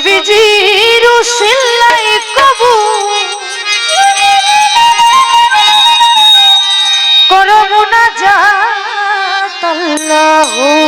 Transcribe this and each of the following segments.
নবীজির উসিলাই কবু করমুনা যা আল্লাহ।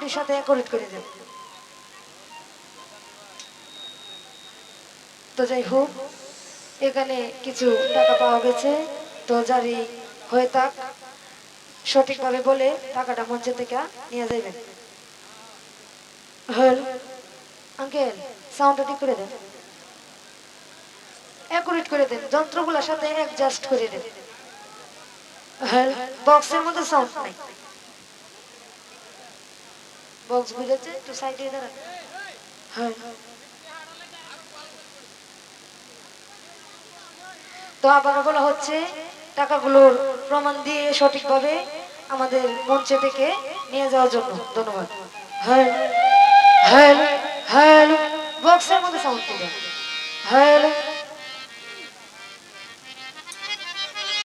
দুই সাথে অ্যাকোরেট করে দেন তো যাই হোক, এখানে কিছু টাকা পাওয়া গেছে। তো জারি হয়ে থাক, সঠিকভাবে বলে টাকাটা মঞ্চে থেকে নিয়ে যাবেন হ্যালো আঙ্কেল সাউন্ডটা ঠিক করে দেন। অ্যাকুরেট করে দেন, যন্ত্রগুলোর সাথে অ্যাডজাস্ট করে দেন। হ্যাঁ বক্সের মধ্যে সাউন্ড নাই। বক্স বুঝেছে একটু সাইডে দাঁড়ান। হ্যাঁ। তো আবারও বলা হচ্ছে, টাকাগুলোর প্রমাণ দিয়ে সঠিকভাবে আমাদের মঞ্চে থেকে নিয়ে যাওয়ার জন্য ধন্যবাদ। হ্যাঁ। হ্যাঁ। হ্যাঁ। বক্সের মধ্যে সাউন্ড হ্যাঁ।